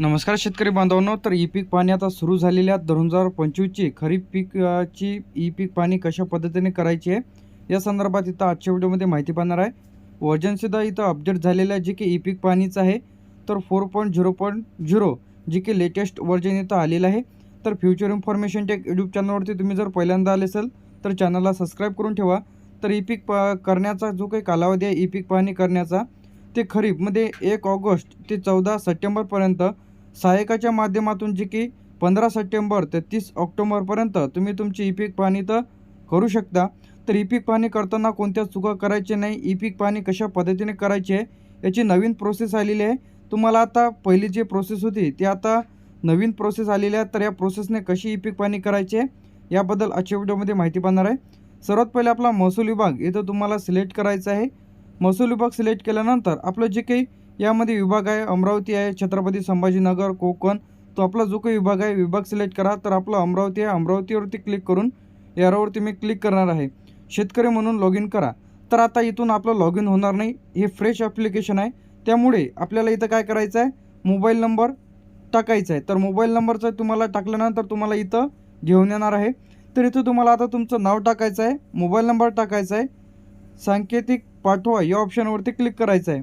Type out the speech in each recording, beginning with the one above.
नमस्कार शेतकरी बांधवांनो तर ई पीक पाणी आता सुरू झालेल्या दोन हजार पंचवीसची खरीप पिकाची ई पीक पाणी कशा पद्धतीने करायची आहे या संदर्भात इथं आजच्या व्हिडिओमध्ये माहिती पाहणार आहे. वर्जनसुद्धा इथं अपडेट झालेलं आहे जे की ई पीक पाणीचं आहे. तर four point zero point zero जे की लेटेस्ट वर्जन इथं आलेलं आहे. तर फ्युचर इन्फॉर्मेशन टेक यूट्यूब चॅनलवरती तुम्ही जर पहिल्यांदा आले असेल तर चॅनलला सबस्क्राईब करून ठेवा. तर ई पीक पा करण्याचा जो काही कालावधी आहे ई पीक पाणी करण्याचा ते खरीपमध्ये एक ऑगस्ट ते चौदा सप्टेंबरपर्यंत सहायकाच्या माध्यमातून जे की पंधरा सप्टेंबर ते तीस ऑक्टोबरपर्यंत तुम्ही तुमची ई पीक पाहणी तर करू शकता. तर ई पीक पाहणी करताना कोणत्या चुका करायच्या नाही ई पीक पाहणी कशा पद्धतीने करायची आहे याची नवीन प्रोसेस आलेली आहे. तुम्हाला आता पहिली जी प्रोसेस होती ती आता नवीन प्रोसेस आलेली आहे. तर या प्रोसेसने कशी ई पीक पाहणी करायची आहे याबद्दल आजच्या व्हिडिओमध्ये माहिती पाहणार आहे. सर्वात पहिले आपला महसूल विभाग इथं तुम्हाला सिलेक्ट करायचा आहे. महसूल विभाग सिलेक्ट केल्यानंतर आपलं जे काही यामध्ये विभाग आहे अमरावती आहे छत्रपती संभाजीनगर कोकण. तो आपला जो काही विभाग आहे विभाग सिलेक्ट करा तर आपला अमरावती आहे. अमरावतीवरती क्लिक करून यारावरती मी क्लिक करणार आहे. शेतकरी म्हणून लॉग इन करा. तर आता इथून आपलं लॉग इन होणार नाही. हे फ्रेश ॲप्लिकेशन आहे. त्यामुळे आपल्याला इथं काय करायचं आहे मोबाईल नंबर टाकायचा आहे तर मोबाईल नंबरचं तुम्हाला टाकल्यानंतर तुम्हाला इथं घेऊन येणार आहे. तर इथं तुम्हाला आता तुमचं नाव टाकायचं आहे मोबाईल नंबर टाकायचा आहे सांकेतिक पाठवा या ऑप्शनवरती क्लिक करायचं आहे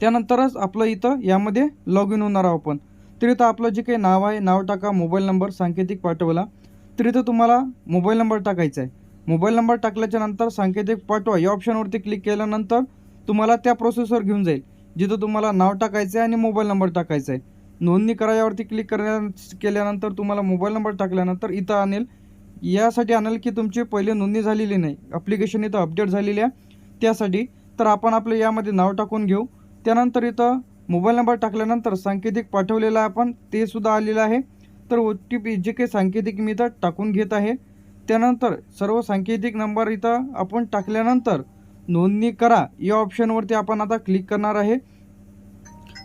त्यानंतरच आपलं इथं यामध्ये लॉग इन होणार आहोत आपण. तर इथं आपलं जे काही नाव आहे नाव टाका मोबाईल नंबर सांकेतिक पाठवला. तर इथं तुम्हाला मोबाईल नंबर टाकायचा आहे. मोबाईल नंबर टाकल्याच्या नंतर सांकेतिक पाठवा. या ऑप्शनवरती क्लिक केल्यानंतर तुम्हाला त्या प्रोसेसवर घेऊन जाईल जिथं तुम्हाला नाव टाकायचं आहे आणि मोबाईल नंबर टाकायचा आहे. नोंदणी करायावरती क्लिक करण्या केल्यानंतर तुम्हाला मोबाईल नंबर टाकल्यानंतर इथं आणेल. यासाठी आणेल की तुमची पहिले नोंदणी झालेली नाही. ॲप्लिकेशन इथं अपडेट झालेली आहे. त्यासाठी तर आपण आपलं यामध्ये नाव टाकून घेऊ. त्यानंतर इथं मोबाईल नंबर टाकल्यानंतर सांकेतिक पाठवलेला आहे आपण ते सुद्धा आलेलं आहे. तर ओ टी पी जे काही सांकेतिक मी इथं टाकून घेत आहे. त्यानंतर सर्व सांकेतिक नंबर इथं आपण टाकल्यानंतर नोंदणी करा. या ऑप्शनवरती आपण आता क्लिक करणार आहे.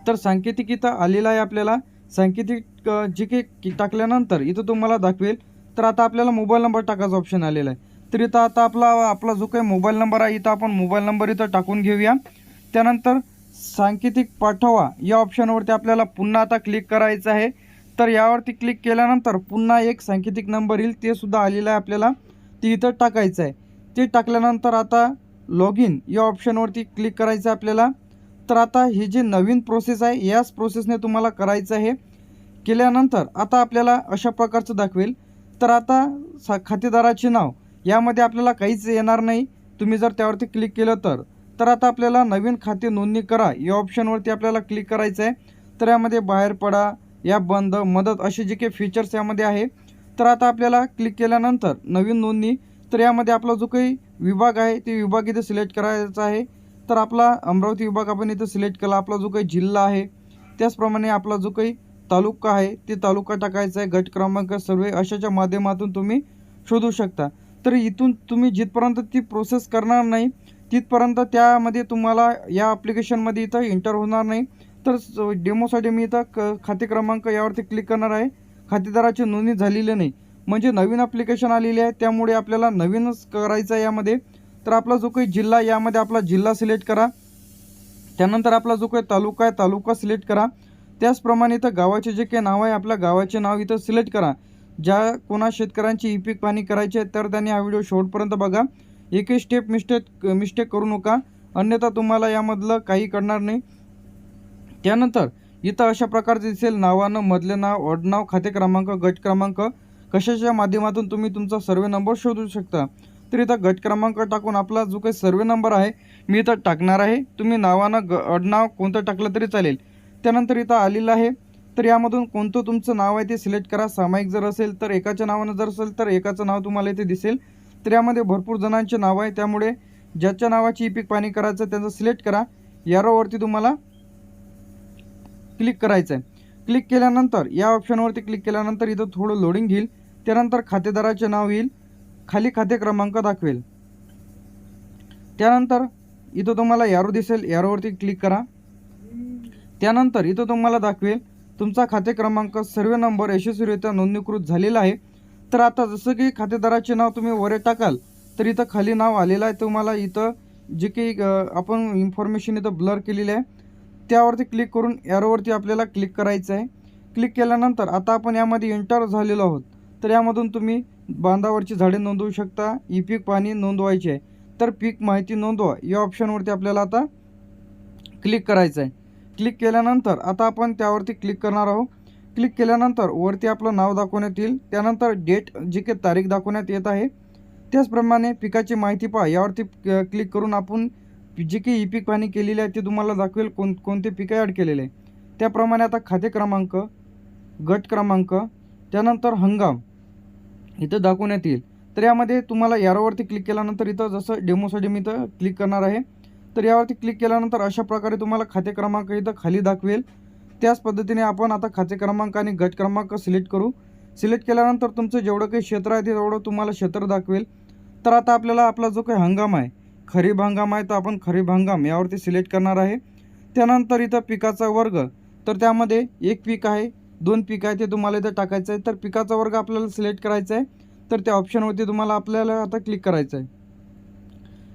तर सांकेतिक इथं आलेला आहे आपल्याला. सांकेतिक जे काही टाकल्यानंतर इथं तुम्हाला दाखवेल. तर आता आपल्याला मोबाईल नंबर टाकायचा ऑप्शन आलेला आहे. तर इथं आता आपला आपला जो काही मोबाईल नंबर आहे इथं आपण मोबाईल नंबर इथं टाकून घेऊया. त्यानंतर सांकेतिक पाठवा. या ऑप्शनवरती आपल्याला पुन्हा आता क्लिक करायचं आहे. तर यावरती क्लिक केल्यानंतर पुन्हा एक सांकेतिक नंबर येईल. ते सुद्धा आलेलं आहे आपल्याला. ते इथं टाकायचं आहे. ते टाकल्यानंतर आता लॉग इन या ऑप्शनवरती क्लिक करायचं आहे आपल्याला. तर आता ही जी नवीन प्रोसेस आहे याच प्रोसेसने तुम्हाला करायचं आहे. केल्यानंतर आता आपल्याला अशा प्रकारचं दाखवेल. तर आता सा खातेदाराचे नाव. यामध्ये आपल्याला काहीच येणार नाही. तुम्ही जर त्यावरती क्लिक केलं तर. तर आता आपल्याला नवीन खाते नोंदणी करा. या ऑप्शनवरती आपल्याला क्लिक करायचं आहे तर यामध्ये बाहेर पडा. या बंद मदत असे जे काही फीचर्स यामध्ये आहे. तर आता आपल्याला क्लिक केल्यानंतर नवीन नोंदणी. तर यामध्ये आपला जो काही विभाग आहे ते विभाग इथे सिलेक्ट करायचा आहे. तर आपला अमरावती विभाग आपण इथं सिलेक्ट केला. आपला जो काही जिल्हा आहे त्याचप्रमाणे आपला जो काही तालुका आहे ते तालुका टाकायचा आहे. गट क्रमांक सर्वे अशाच्या माध्यमातून तुम्ही शोधू शकता. तर इथून तुम्ही जिथपर्यंत ती प्रोसेस करणार नाही तिथपर्यंत त्यामध्ये तुम्हाला या ॲप्लिकेशनमध्ये इथं इंटर होणार नाही. तर डेमोसाठी मी इथं क खाते क्रमांक यावरती क्लिक करणार आहे. खातेदाराची नोंदणी झालेली नाही. म्हणजे नवीन ॲप्लिकेशन आलेली आहे. त्यामुळे आपल्याला नवीनच करायचं आहे यामध्ये. तर आपला जो काही जिल्हा यामध्ये आपला जिल्हा सिलेक्ट करा. त्यानंतर आपला जो काही तालुका आहे तालुका सिलेक्ट करा. त्याचप्रमाणे इथं गावाचे जे काही नाव आहे आपल्या गावाचे नाव इथं सिलेक्ट करा. ज्या कोणा शेतकऱ्यांची ई पीक पाणी करायची आहे तर त्यांनी हा व्हिडिओ शेवटपर्यंत बघा. एकही स्टेप मिस्टेक मिस्टेक करू नका. अन्यथा तुम्हाला यामधलं काही कळणार नाही. त्यानंतर इथं अशा प्रकारचे दिसेल. नावानं मधले नाव अडनाव खाते क्रमांक गट क्रमांक. कशाच्या माध्यमातून तुम्ही तुमचा सर्वे नंबर शोधू शकता? तर इथं गट क्रमांक टाकून आपला जो काही सर्वे नंबर आहे मी इथं टाकणार आहे. तुम्ही नावानं ग अडनाव कोणतं टाकलं तरी चालेल. त्यानंतर इथं आलेलं आहे. तर यामधून कोणतं तुमचं नाव आहे ते सिलेक्ट करा. सामायिक जर असेल तर एकाच्या नावानं जर असेल तर एकाचं नाव तुम्हाला इथे दिसेल. त्र्यामध्ये भरपूर जणांचे नाव आहे. त्यामुळे ज्याच्या नावाची ई पीक पाणी करायचं त्याचं सिलेक्ट करा. यारोवरती तुम्हाला क्लिक करायचं आहे क्लिक केल्यानंतर या ऑप्शनवरती क्लिक केल्यानंतर इथं थोडं लोडिंग घेईल. त्यानंतर खातेदाराचे नाव येईल. खाली खाते क्रमांक दाखवेल. त्यानंतर इथं तुम्हाला यारो दिसेल. यारोवरती क्लिक करा. त्यानंतर इथं तुम्हाला दाखवेल तुमचा खाते क्रमांक सर्व नंबर यशस्वीरित्या नोंदणीकृत झालेला आहे. तर आता जसं की खातेदाराचे नाव तुम्ही वरे टाकाल तर इथं खाली नाव आलेलं आहे तुम्हाला. इथं जे काही आपण इन्फॉर्मेशन इथं ब्लर केलेली आहे. त्यावरती क्लिक करून यारोवरती आपल्याला क्लिक करायचं आहे. क्लिक केल्यानंतर आता आपण यामध्ये एंटर झालेलो आहोत. तर यामधून तुम्ही बांधावरची झाडे नोंदवू शकता. ई पीक पाणी नोंदवायचे आहे. तर पीक माहिती नोंदवा. या ऑप्शनवरती आपल्याला आता क्लिक करायचं आहे. क्लिक केल्यानंतर आता आपण त्यावरती क्लिक करणार आहोत. क्लिक केल्यानंतर वरती आपलं नाव दाखवण्यात येईल. त्यानंतर डेट जी काही तारीख दाखवण्यात येत आहे त्याचप्रमाणे पिकाची माहिती पहा. यावरती क्लिक करून आपण जी काही ई पीक पाणी केलेली आहे ते तुम्हाला दाखवेल कोण कोणते पिकं ॲड केलेले आहे. त्याप्रमाणे आता खाते क्रमांक गट क्रमांक त्यानंतर हंगाम इथं दाखवण्यात येईल. तर यामध्ये तुम्हाला यारोवरती क्लिक केल्यानंतर इथं जसं डेमोसाठी मी इथं क्लिक करणार आहे तर यावरती क्लिक केल्यानंतर अशा प्रकारे तुम्हाला खाते क्रमांक इथं खाली दाखवेल. त्याच पद्धतीने आपण आता खाते क्रमांक आणि गट क्रमांक सिलेक्ट करू. सिलेक्ट केल्यानंतर तुमचं जेवढं काही क्षेत्र आहे ते तेवढं तुम्हाला क्षेत्र दाखवेल. तर आता आपल्याला आपला जो काही हंगाम आहे खरीप हंगाम आहे तर आपण खरीप हंगाम यावरती सिलेक्ट करणार आहे. त्यानंतर इथं पिकाचा वर्ग तर त्यामध्ये एक पीक आहे दोन पीक आहे ते तुम्हाला इथं टाकायचं आहे. तर पिकाचा वर्ग आपल्याला सिलेक्ट करायचा आहे. तर त्या ऑप्शनवरती तुम्हाला आपल्याला आता क्लिक करायचं आहे.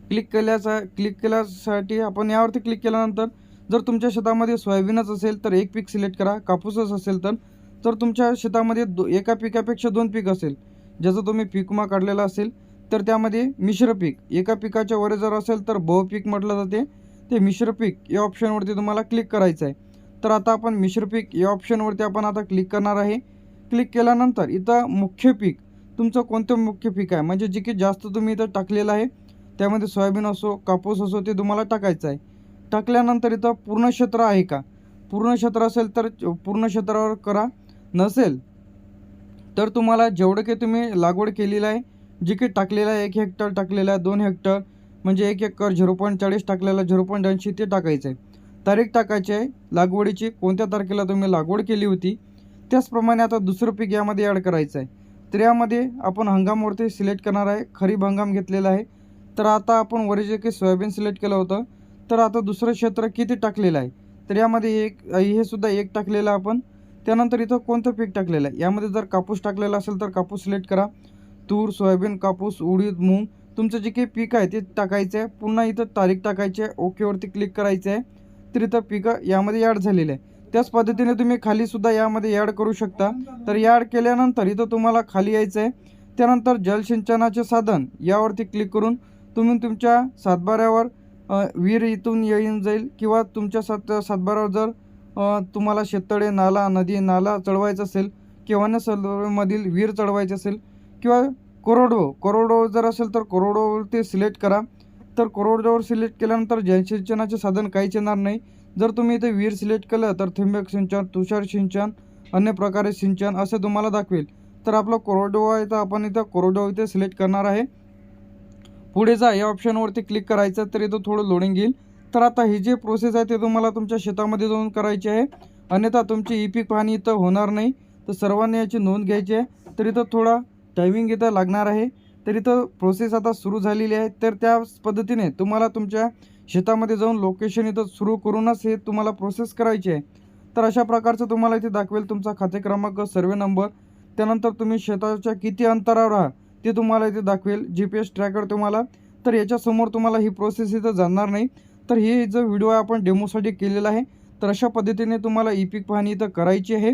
क्लिक केल्याचा क्लिक केल्यासाठी आपण यावरती क्लिक केल्यानंतर जर तुमच्या शेतामध्ये सोयाबीनच असेल तर एक पीक सिलेक्ट करा कापूसच असेल तर. तर तुमच्या शेतामध्ये दो एका पिकापेक्षा दोन पीक असेल ज्याचं तुम्ही पीक विमा काढलेला असेल तर त्यामध्ये मिश्र पीक. एका पिकाच्या वर जर असेल तर बहुपीक म्हटलं जाते. ते मिश्र पीक या ऑप्शनवरती तुम्हाला क्लिक करायचं आहे. तर आता आपण मिश्र पीक या ऑप्शनवरती आपण आता क्लिक करणार आहे. क्लिक केल्यानंतर इथं मुख्य पीक तुमचं कोणतं मुख्य पीक आहे? म्हणजे जे की जास्त तुम्ही इथं टाकलेलं आहे त्यामध्ये सोयाबीन असो कापूस असो ते तुम्हाला टाकायचं आहे. टाकल्यानंतर इथं पूर्ण क्षेत्र आहे का? पूर्ण क्षेत्र असेल तर पूर्ण क्षेत्रावर करा. नसेल तर तुम्हाला जेवढं काही तुम्ही लागवड केलेलं आहे जे काही टाकलेलं आहे एक हेक्टर टाकलेलं आहे दोन हेक्टर म्हणजे एक एकर झिरो पॉईंट चाळीस टाकलेला झिरो पॉईंट ऐंशी ते टाकायचं आहे. तारीख टाकायची आहे लागवडीची कोणत्या तारखेला तुम्ही लागवड केली होती त्याचप्रमाणे आता दुसरं पीक यामध्ये ॲड करायचं आहे. तर यामध्ये आपण हंगामवरती सिलेक्ट करणार आहे खरीप हंगाम घेतलेला आहे. तर आता आपण वर जे काही सोयाबीन सिलेक्ट केलं होतं तर आता दुसरं क्षेत्र किती टाकलेलं आहे? तर यामध्ये एक हे सुद्धा एक टाकलेलं आपण. त्यानंतर इथं कोणतं पीक टाकलेलं आहे? यामध्ये जर कापूस टाकलेला असेल तर कापूस सिलेक्ट करा. तूर सोयाबीन कापूस उडीद मूग तुमचं जे काही पीक आहे ते टाकायचं आहे. पुन्हा इथं तारीख टाकायची आहे. ओकेवरती क्लिक करायचं आहे. तर इथं पिकं यामध्ये ॲड झालेलं आहे. त्याच पद्धतीने तुम्ही खालीसुद्धा यामध्ये ॲड करू शकता. तर ॲड केल्यानंतर इथं तुम्हाला खाली यायचं आहे. त्यानंतर जलसिंचनाचे साधन यावरती क्लिक करून तुम्ही तुमच्या सातबाऱ्यावर विहीर इथून येऊन जाईल किंवा तुमच्या सात सातबारावर जर तुम्हाला शेततळे नाला नदी नाला चढवायचा असेल किंवा मधील विहीर चढवायची असेल किंवा कोरडो कोरडो जर असेल तर कोरडोवरती सिलेक्ट करा. तर कोरडोवर सिलेक्ट केल्यानंतर जलसिंचनाचे साधन काहीच येणार नाही. जर तुम्ही इथे विहीर सिलेक्ट केलं तर थिंबक सिंचन तुषार सिंचन अन्य प्रकारे सिंचन असं तुम्हाला दाखवेल. तर आपलं कोरोडो आहे तर आपण इथं कोरडो इथे सिलेक्ट करणार आहे. पुढे जा या ऑप्शनवरती क्लिक करायचं तर इथं थोडं लोडिंग येईल. तर आता ही जी प्रोसेस आहे ते तुम्हाला तुमच्या शेतामध्ये जाऊन करायची आहे. अन्यथा तुमची ई पीक पाहणी इथं होणार नाही. तर सर्वांनी याची नोंद घ्यायची आहे. तर इथं थोडा टायमिंग इथं लागणार आहे. तर इथं प्रोसेस आता सुरू झालेली आहे. तर त्या पद्धतीने तुम्हाला तुमच्या शेतामध्ये जाऊन लोकेशन इथं सुरू करूनच हे तुम्हाला प्रोसेस करायची आहे. तर अशा प्रकारचं तुम्हाला इथे दाखवेल तुमचा खाते क्रमांक सर्वे नंबर त्यानंतर तुम्ही शेताच्या किती अंतरावर आहात? ते तुम्हाला इथे दाखवेल. जी पी एस ट्रॅकर तुम्हाला. तर याच्यासमोर तुम्हाला ही प्रोसेस इथं जाणार नाही. तर हे जो व्हिडिओ आहे आपण डेमोसाठी केलेला आहे. तर अशा पद्धतीने तुम्हाला ई पीक पाहणी इथं करायची आहे.